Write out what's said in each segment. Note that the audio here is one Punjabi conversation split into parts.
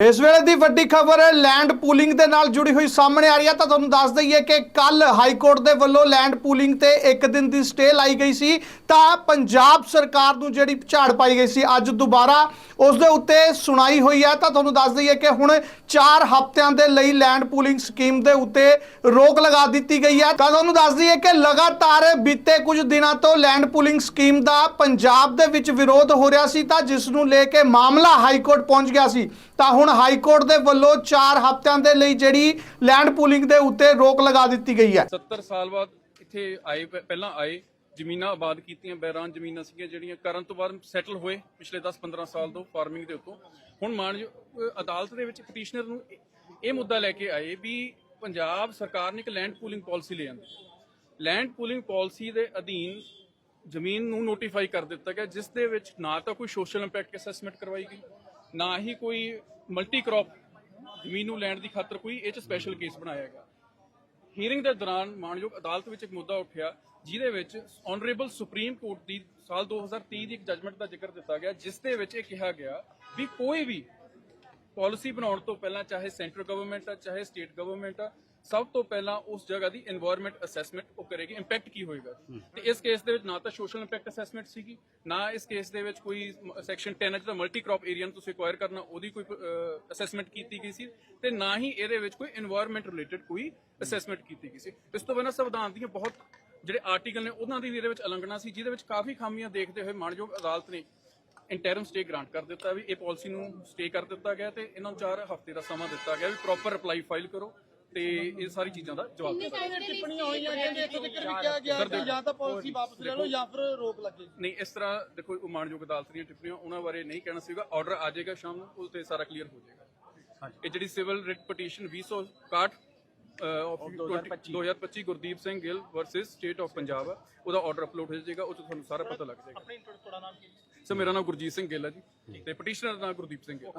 ਇਸ ਵੇਲੇ ਦੀ ਵੱਡੀ ਖਬਰ ਲੈਂਡ ਪੂਲਿੰਗ ਦੇ ਨਾਲ ਜੁੜੀ ਹੋਈ ਸਾਹਮਣੇ ਆ ਰਹੀ ਹੈ। ਤਾਂ ਤੁਹਾਨੂੰ ਦੱਸ ਦਈਏ ਕਿ ਕੱਲ ਹਾਈ ਕੋਰਟ ਦੇ ਵੱਲੋਂ ਲੈਂਡ ਪੂਲਿੰਗ ਤੇ ਇੱਕ ਦਿਨ ਦੀ ਸਟੇ ਲਾਈ ਗਈ ਸੀ। ਤਾਂ ਪੰਜਾਬ ਸਰਕਾਰ ਨੂੰ ਜਿਹੜੀ ਝਾੜ ਪਾਈ ਗਈ ਸੀ, ਅੱਜ ਦੁਬਾਰਾ ਉਸ ਦੇ ਉੱਤੇ ਸੁਣਾਈ ਹੋਈ ਹੈ। ਤਾਂ ਤੁਹਾਨੂੰ ਦੱਸ ਦਈਏ ਕਿ ਹੁਣ 4 ਹਫ਼ਤਿਆਂ ਦੇ ਲਈ ਲੈਂਡ ਪੂਲਿੰਗ ਸਕੀਮ ਦੇ ਉੱਤੇ ਰੋਕ ਲਗਾ ਦਿੱਤੀ ਗਈ ਹੈ। ਤਾਂ ਤੁਹਾਨੂੰ ਦੱਸ ਦਈਏ ਕਿ ਲਗਾਤਾਰ ਬੀਤੇ ਕੁਝ ਦਿਨਾਂ ਤੋਂ ਲੈਂਡ ਪੂਲਿੰਗ ਸਕੀਮ ਦਾ ਪੰਜਾਬ ਦੇ ਵਿੱਚ ਵਿਰੋਧ ਹੋ ਰਿਹਾ ਸੀ। ਤਾਂ ਜਿਸ ਨੂੰ ਲੈ ਕੇ ਮਾਮਲਾ ਹਾਈ ਕੋਰਟ ਪਹੁੰਚ ਗਿਆ ਸੀ। ਤਾਂ ਹੁਣ ਹਾਈ ਕੋਰਟ ਦੇ ਵੱਲੋਂ 4 ਹਫ਼ਤਿਆਂ ਦੇ ਲਈ ਜਿਹੜੀ ਲੈਂਡ ਪੂਲਿੰਗ ਦੇ ਉੱਤੇ ਰੋਕ ਲਗਾ ਦਿੱਤੀ ਗਈ ਹੈ। 70 ਸਾਲ ਬਾਅਦ ਇੱਥੇ ਆਏ ਪਹਿਲਾਂ ਆਏ, ਜ਼ਮੀਨਾਂ ਆਬਾਦ ਕੀਤੀਆਂ, ਬੈਰਾਨ ਜ਼ਮੀਨਾਂ ਸੀਗੀਆਂ ਜਿਹੜੀਆਂ, ਕਰਨ ਤੋਂ ਬਾਅਦ ਸੈਟਲ ਹੋਏ ਪਿਛਲੇ 10-15 ਸਾਲ ਤੋਂ ਫਾਰਮਿੰਗ ਦੇ ਉੱਤੋਂ। ਹੁਣ ਮਾਨਯੋਗ ਅਦਾਲਤ ਦੇ ਵਿੱਚ ਪਟੀਸ਼ਨਰ ਨੂੰ ਇਹ- ਇਹ ਮੁੱਦਾ ਲੈ ਕੇ ਆਏ ਵੀ ਪੰਜਾਬ ਸਰਕਾਰ ਨੇ ਇੱਕ ਲੈਂਡ ਪੂਲਿੰਗ ਪਾਲਿਸੀ ਲੈ ਆਂਦੀ। ਲੈਂਡ ਪੂਲਿੰਗ ਪਾਲਿਸੀ ਦੇ ਅਧੀਨ ਜ਼ਮੀਨ ਨੂੰ ਨੋਟੀਫਾਈ ਕਰ ਦਿੱਤਾ ਗਿਆ, ਜਿਸ ਦੇ ਵਿੱਚ ਨਾ ਤਾਂ ਕੋਈ ਸੋਸ਼ਲ ਇੰਪੈਕਟ ਅਸੈਸਮੈਂਟ ਕਰਵਾਈ ਗਈ ਨਾ ਹੀ ਕੋਈ ਮਲਟੀ ਕ੍ਰੌਪ ਜ਼ਮੀਨ ਨੂੰ ਲੈਣ ਦੀ ਖਾਤਰ ਕੋਈ ਇਹ ਚ ਸਪੈਸ਼ਲ ਕੇਸ ਬਣਾਇਆ ਗਿਆ। ਹੀਅਰਿੰਗ ਦੇ ਦੌਰਾਨ ਮਾਨਯੋਗ ਅਦਾਲਤ ਵਿੱਚ ਇੱਕ ਮੁੱਦਾ ਉੱਠਿਆ, ਜਿਹਦੇ ਵਿੱਚ ਆਨਰੇਬਲ ਸੁਪਰੀਮ ਕੋਰਟ ਦੀ ਸਾਲ 2023 ਦੀ ਇੱਕ ਜਜਮੈਂਟ ਦਾ ਜ਼ਿਕਰ ਦਿੱਤਾ ਗਿਆ, ਜਿਸ ਦੇ ਵਿੱਚ ਇਹ ਕਿਹਾ ਗਿਆ ਵੀ ਕੋਈ ਵੀ ਪਾਲਿਸੀ ਬਣਾਉਣ ਤੋਂ ਪਹਿਲਾਂ ਚਾਹੇ ਸੈਂਟਰ ਗਵਰਨਮੈਂਟ ਆ, ਚਾਹੇ ਸਟੇਟ ਗਵਰਨਮੈਂਟ ਆ ਸਭ ਤੋਂ ਪਹਿਲਾਂ ਉਸ ਜਗ੍ਹਾ ਦੀ এনवायरमेंट ਅਸੈਸਮੈਂਟ ਉਹ ਕਰੇਗੀ ਇੰਪੈਕਟ ਕੀ ਹੋਏਗਾ। ਤੇ ਇਸ ਕੇਸ ਦੇ ਵਿੱਚ ਨਾ ਤਾਂ ਸੋਸ਼ਲ ਇੰਪੈਕਟ ਅਸੈਸਮੈਂਟ ਸੀਗੀ ਨਾ ਇਸ ਕੇਸ ਦੇ ਵਿੱਚ ਕੋਈ ਸੈਕਸ਼ਨ 10 ਅਜ ਮਲਟੀ ਕ੍ਰੌਪ ਏਰੀਆ ਨੂੰ ਤੁਸੀਂ ਐਕਵਾਇਰ ਕਰਨਾ ਉਹਦੀ ਕੋਈ ਅਸੈਸਮੈਂਟ ਕੀਤੀ ਗਈ ਸੀ ਤੇ ਨਾ ਹੀ ਇਹਦੇ ਵਿੱਚ ਕੋਈ এনवायरमेंट ਰਿਲੇਟਡ ਕੋਈ ਅਸੈਸਮੈਂਟ ਕੀਤੀ ਗਈ ਸੀ। ਇਸ ਤੋਂ ਬਿਨਾਂ ਸੰਵਿਧਾਨ ਦੀਆਂ ਬਹੁਤ ਜਿਹੜੇ ਆਰਟੀਕਲ ਨੇ ਉਹਨਾਂ ਦੀ ਵੀ ਇਹਦੇ ਵਿੱਚ ਉਲੰਘਣਾ ਸੀ ਜਿਹਦੇ ਵਿੱਚ ਕਾਫੀ ਖਾਮੀਆਂ ਦੇਖਦੇ ਹੋਏ ਮਾਨਯੋਗ ਅਦਾਲਤ ਨੇ ਇੰਟਰਮ ਸਟੇ ਗ੍ਰਾਂਟ ਕਰ ਦਿੱਤਾ ਵੀ ਇਹ ਪਾਲਿਸੀ ਨੂੰ ਸਟੇ ਕਰ ਦਿੱਤਾ ਗਿਆ ਤੇ ਇਹਨਾਂ ਨੂੰ 4 ਹਫ਼ਤੇ ਦਾ ਸਮਾਂ ਦਿੱਤਾ ਗਿਆ ਵੀ ਪ੍ਰੋਪਰ ਰਿਪਲਾਈ ਫਾਈਲ ਕਰੋ। ਤੇ ਇਹ ਸਾਰੀ ਚੀਜ਼ਾਂ ਦਾ ਜਵਾਬ ਦਿਓ ਟਿੱਪਣੀਆਂ ਹੋਈਆਂ ਕਹਿੰਦੇ ਇੱਥੇ ਤੱਕ ਵੀ ਕਿਹਾ ਗਿਆ ਕਿ ਜਾਂ ਤਾਂ ਪਾਲਿਸੀ ਵਾਪਸ ਲੈ ਲਓ ਜਾਂ ਫਿਰ ਰੋਕ ਲੱਗੇ। ਨਹੀਂ ਇਸ ਤਰ੍ਹਾਂ ਦੇਖੋ ਮਾਨਯੋਗ ਅਦਾਲਤ ਦੀਆਂ ਟਿੱਪਣੀਆਂ ਉਹਨਾਂ ਬਾਰੇ ਨਹੀਂ ਕਹਿਣਾ ਸੀਗਾ। ਆਰਡਰ ਆ ਜਾਏਗਾ ਸ਼ਾਮ ਨੂੰ ਉਹ ਤੇ ਸਾਰਾ ਕਲੀਅਰ ਹੋ ਜਾਏਗਾ। ਇਹ ਜਿਹੜੀ civil writ petition 261 of 2025 Gurdeep Singh Gill versus state of Punjab ਉਹਦਾ ਆਰਡਰ ਅਪਲੋਡ ਹੋ ਜਾਏਗਾ ਉਹ 'ਚ ਤੁਹਾਨੂੰ ਸਾਰਾ ਪਤਾ ਲੱਗ ਜਾਏਗਾ। ਆਪਣੀ ਤੁਹਾਡਾ ਨਾਮ ਕੀ? ਸਰ ਮੇਰਾ ਨਾਮ ਗੁਰਜੀਤ ਸਿੰਘ ਗਿੱਲ ਹੈ ਜੀ। ਤੇ ਪਟੀਸ਼ਨਰ ਦਾ ਨਾਮ Gurdeep Singh Gill.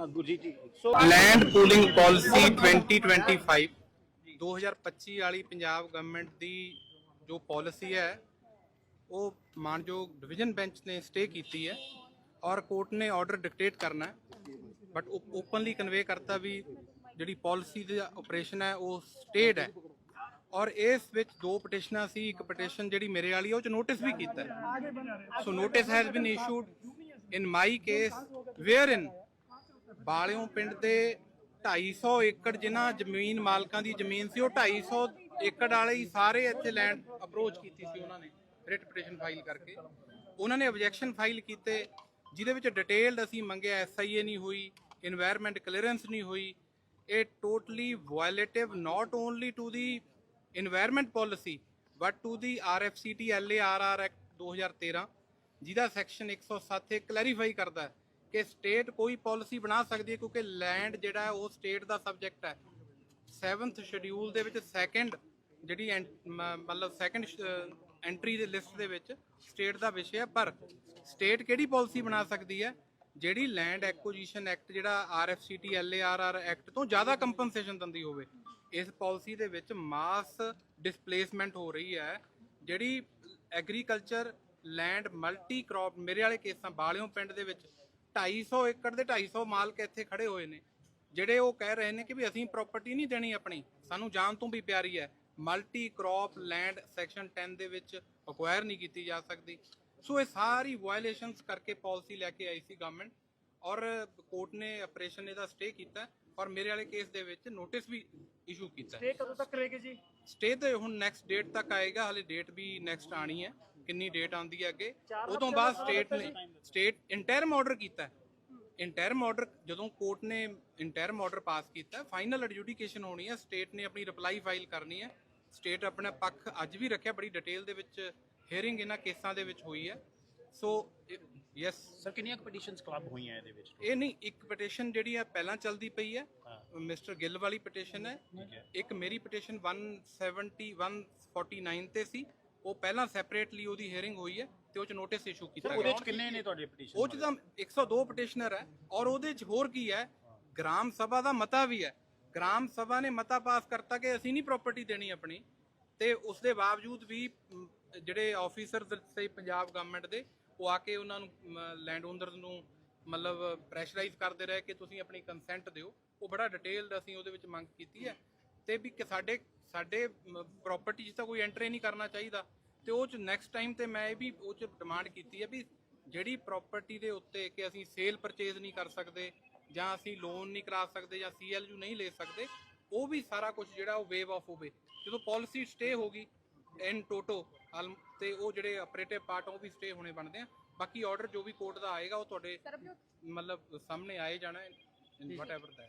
Land pooling policy 2025 2025 ਵਾਲੀ ਪੰਜਾਬ ਗਵਰਨਮੈਂਟ ਦੀ ਜੋ ਪਾਲਿਸੀ ਹੈ, ਉਹ ਮਾਨਯੋਗ ਡਿਵੀਜ਼ਨ ਬੈਂਚ ਨੇ ਸਟੇ ਕੀਤੀ ਹੈ ਔਰ ਕੋਰਟ ਨੇ ਆਰਡਰ ਡਿਕਟੇਟ ਕਰਨਾ ਬਟ ਓਪਨਲੀ ਕਨਵੇ ਕਰਤਾ ਵੀ ਜਿਹੜੀ ਪਾਲਿਸੀ ਦਾ ਆਪਰੇਸ਼ਨ ਹੈ, ਉਹ ਸਟੇਡ ਹੈ। ਔਰ ਇਸ ਵਿੱਚ ਦੋ ਪਟੀਸ਼ਨਾਂ ਸੀ, ਇੱਕ ਪਟੀਸ਼ਨ ਜਿਹੜੀ ਮੇਰੇ ਵਾਲੀ ਹੈ ਉਹ ਚ ਨੋਟਿਸ ਵੀ ਕੀਤਾ so notice has been issued in my case where in Balio ਪਿੰਡ ਦੇ 250 ਏਕੜ ਜਿਨ੍ਹਾਂ ਜ਼ਮੀਨ, ਮਾਲਕਾਂ ਦੀ ਜ਼ਮੀਨ ਸੀ, ਉਹ 250 ਏਕੜ ਵਾਲੇ ਹੀ ਸਾਰੇ ਇੱਥੇ ਲੈਂਡ ਅਪਰੋਚ ਕੀਤੀ ਸੀ ਉਹਨਾਂ ਨੇ ਰਿਟ ਪਟੀਸ਼ਨ ਫਾਈਲ ਕਰਕੇ। ਉਹਨਾਂ ਨੇ ਆਬਜੈਕਸ਼ਨ ਫਾਈਲ ਕੀਤੇ, ਜਿਹਦੇ ਵਿੱਚ ਡਿਟੇਲਡ ਅਸੀਂ ਮੰਗਿਆ ਐੱਸ ਆਈ ਏ ਨਹੀਂ ਹੋਈ এনवायरमेंट ਕਲੀਅਰੈਂਸ ਨਹੀਂ ਹੋਈ। ਇਹ totally violative not only to the environment policy but to the R F C T L A R R act 2013 ਜਿਹਦਾ ਸੈਕਸ਼ਨ 107 ਇਹ ਕਲੈਰੀਫਾਈ ਕਰਦਾ ਕਿ ਸਟੇਟ ਕੋਈ ਪਾਲਿਸੀ ਬਣਾ ਸਕਦੀ ਹੈ ਕਿਉਂਕਿ ਲੈਂਡ ਜਿਹੜਾ ਹੈ ਉਹ ਸਟੇਟ ਦਾ ਸਬਜੈਕਟ ਹੈ। 7th ਸ਼ਡਿਊਲ ਦੇ ਵਿੱਚ ਸੈਕੰਡ ਜਿਹੜੀ ਐਂ- ਮ- ਮਤਲਬ ਸੈਕੰਡ ਐਂਟਰੀ ਦੇ ਲਿਸਟ ਦੇ ਵਿੱਚ ਸਟੇਟ ਦਾ ਵਿਸ਼ਾ ਹੈ। ਪਰ ਸਟੇਟ ਕਿਹੜੀ ਪਾਲਿਸੀ ਬਣਾ ਸਕਦੀ ਹੈ? ਜਿਹੜੀ ਲੈਂਡ ਐਕੁਜੀਸ਼ਨ ਐਕਟ ਜਿਹੜਾ ਆਰਐਫਸੀਟੀ ਐਲਏਆਰਆਰ ਐਕਟ ਤੋਂ ਜ਼ਿਆਦਾ ਕੰਪਨਸੇਸ਼ਨ ਦਿੰਦੀ ਹੋਵੇ, ਇਸ ਪਾਲਿਸੀ ਦੇ ਵਿੱਚ ਮਾਸ ਡਿਸਪਲੇਸਮੈਂਟ ਹੋ ਰਹੀ ਹੈ। ਜਿਹੜੀ ਐਗਰੀਕਲਚਰ, ਲੈਂਡ, ਮਲਟੀ ਕ੍ਰੌਪ ਮੇਰੇ ਵਾਲੇ ਕੇਸਾਂ ਬਾਲਿਓ ਪਿੰਡ ਦੇ ਵਿੱਚ 250 ਏਕੜ ਦੇ 250 ਮਾਲਕ ਇੱਥੇ ਖੜੇ ਹੋਏ ਨੇ। ਜਿਹੜੇ ਉਹ ਕਹਿ ਰਹੇ ਨੇ ਕਿ ਵੀ ਅਸੀਂ ਪ੍ਰਾਪਰਟੀ ਨਹੀਂ ਦੇਣੀ ਆਪਣੀ ਸਾਨੂੰ ਜਾਨ ਤੋਂ ਵੀ ਪਿਆਰੀ ਹੈ। ਮਲਟੀ ਕ੍ਰੌਪ ਲੈਂਡ ਸੈਕਸ਼ਨ 10 ਦੇ ਵਿੱਚ ਅਕਵਾਇਰ ਨਹੀਂ ਕੀਤੀ ਜਾ ਸਕਦੀ। ਸੋ ਇਹ ਸਾਰੀ ਵਾਇਲੇਸ਼ਨਸ ਕਰਕੇ ਪਾਲਿਸੀ ਲੈ ਕੇ ਆਈ ਸੀ ਗਵਰਨਮੈਂਟ ਔਰ ਕੋਰਟ ਨੇ ਆਪਰੇਸ਼ਨ ਇਹਦਾ ਸਟੇ ਕੀਤਾ ਔਰ ਮੇਰੇ ਵਾਲੇ ਕੇਸ ਦੇ ਵਿੱਚ ਨੋਟਿਸ ਵੀ ਇਸ਼ੂ ਕੀਤਾ। ਇਹ ਕਦੋਂ ਤੱਕ ਰਹੇਗੀ ਜੀ? ਸਟੇ ਤੇ ਹੁਣ ਨੈਕਸਟ ਡੇਟ ਤੱਕ ਆਏਗਾ ਹਲੇ ਡੇਟ ਵੀ ਨੈਕਸਟ ਆਣੀ ਹੈ। ਕਿੰਨੀ ਡੇਟ ਆਉਂਦੀ ਹੈ ਅੱਗੇ ਉਦੋਂ ਬਾਅਦ ਸਟੇਟ ਨੇ ਸਟੇਟ ਇੰਟਰਮ ਆਰਡਰ ਕੀਤਾ ਇੰਟਰਮ ਆਰਡਰ ਜਦੋਂ ਕੋਰਟ ਨੇ ਇੰਟਰਮ ਆਰਡਰ ਪਾਸ ਕੀਤਾ ਫਾਈਨਲ ਐਡਜੂਡੀਕੇਸ਼ਨ ਹੋਣੀ ਹੈ ਸਟੇਟ ਨੇ ਆਪਣੀ ਰਿਪਲਾਈ ਫਾਈਲ ਕਰਨੀ ਹੈ। ਸਟੇਟ ਆਪਣਾ ਪੱਖ ਅੱਜ ਵੀ ਰੱਖਿਆ ਬੜੀ ਡਿਟੇਲ ਦੇ ਵਿੱਚ ਹੀਅਰਿੰਗ ਇਹਨਾਂ ਕੇਸਾਂ ਦੇ ਵਿੱਚ ਹੋਈ ਹੈ। ਸੋ ਯੈਸ ਸਰ ਕਿੰਨੀਆਂ ਪਟੀਸ਼ਨਸ ਕਲੱਬ ਹੋਈਆਂ ਇਹਦੇ ਵਿੱਚ? ਇਹ ਨਹੀਂ ਇੱਕ ਪਟੀਸ਼ਨ ਜਿਹੜੀ ਹੈ ਪਹਿਲਾਂ ਚੱਲਦੀ ਪਈ ਹੈ। ਮਿਸਟਰ ਗਿੱਲ ਵਾਲੀ ਪਟੀਸ਼ਨ ਹੈ। ਇੱਕ ਮੇਰੀ ਪਟੀਸ਼ਨ 170 149 ਤੇ ਸੀ। ਉਹ ਪਹਿਲਾਂ ਸੈਪਰੇਟਲੀ ਉਹਦੀ ਹੀਅਰਿੰਗ ਹੋਈ ਹੈ ਤੇ ਉਹ ਚ ਨੋਟਿਸ ਇਸ਼ੂ ਕੀਤਾ ਉਹਦੇ ਗਿਆ। ਵਿੱਚ ਕਿੰਨੇ ਨੇ ਤੁਹਾਡੇ ਪਟੀਸ਼ਨ ਉਹ ਚ ਤਾਂ 102 ਪਟੀਸ਼ਨਰ ਹੈ ਔਰ ਉਹਦੇ ਚ ਹੋਰ ਕੀ ਹੈ? ਗ੍ਰਾਮ ਸਭਾ ਦਾ ਮਤਾ ਵੀ ਹੈ। ਗ੍ਰਾਮ ਸਭਾ ਨੇ ਮਤਾ ਪਾਸ ਕਰਤਾ ਕਿ ਅਸੀਂ ਨਹੀਂ ਪ੍ਰਾਪਰਟੀ ਦੇਣੀ ਆਪਣੀ ਤੇ ਉਸ ਦੇ ਬਾਵਜੂਦ ਵੀ ਜਿਹੜੇ ਆਫੀਸਰ ਸੇ ਪੰਜਾਬ ਗਵਰਨਮੈਂਟ ਦੇ ਉਹ ਆ ਕੇ ਉਹਨਾਂ ਨੂੰ ਲੈਂਡ ਓਨਰਸ ਨੂੰ ਮਤਲਬ ਪ੍ਰੈਸ਼ਰਾਈਜ਼ ਕਰਦੇ ਰਹੇ ਕਿ ਤੁਸੀਂ ਆਪਣੀ ਕੰਸੈਂਟ ਦਿਓ। ਉਹ ਬੜਾ ਡਿਟੇਲਡ ਅਸੀਂ ਉਹਦੇ ਵਿੱਚ ਮੰਗ ਕੀਤੀ ਹੈ। ਤੇ ਵੀ ਕਿ ਸਾਡੇ ਸਾਡੇ ਪ੍ਰਾਪਰਟੀ 'ਚ ਤਾਂ ਕੋਈ ਐਂਟਰ ਨਹੀਂ ਕਰਨਾ ਚਾਹੀਦਾ। ਤੇ ਉਹ ਚ ਨੈਕਸਟ ਟਾਈਮ ਤੇ ਮੈਂ ਇਹ ਵੀ ਉਹ ਚ ਡਿਮਾਂਡ ਕੀਤੀ ਹੈ ਵੀ ਜਿਹੜੀ ਪ੍ਰਾਪਰਟੀ ਦੇ ਉੱਤੇ ਕਿ ਅਸੀਂ ਸੇਲ ਪਰਚੇਜ਼ ਨਹੀਂ ਕਰ ਸਕਦੇ ਜਾਂ ਅਸੀਂ ਲੋਨ ਨਹੀਂ ਕਰਾ ਸਕਦੇ ਜਾਂ ਸੀਐਲਯੂ ਨਹੀਂ ਲੈ ਸਕਦੇ ਉਹ ਵੀ ਸਾਰਾ ਕੁਝ ਜਿਹੜਾ ਉਹ ਵੇਵ ਆਫ ਹੋਵੇ। ਜਦੋਂ ਪਾਲਿਸੀ ਸਟੇ ਹੋਗੀ ਇਨ ਟੋਟੋ ਤੇ ਉਹ ਜਿਹੜੇ ਆਪਰੇਟਿਵ ਪਾਰਟ ਉਹ ਵੀ ਸਟੇ ਹੋਣੇ ਬਣਦੇ ਆ। ਬਾਕੀ ਆਰਡਰ ਜੋ ਵੀ ਕੋਰਟ ਦਾ ਆਏਗਾ ਉਹ ਤੁਹਾਡੇ ਮਤਲਬ ਸਾਹਮਣੇ ਆਏ ਜਾਣਾ ਇਨ ਵਟ ਐਵਰ ਦਾ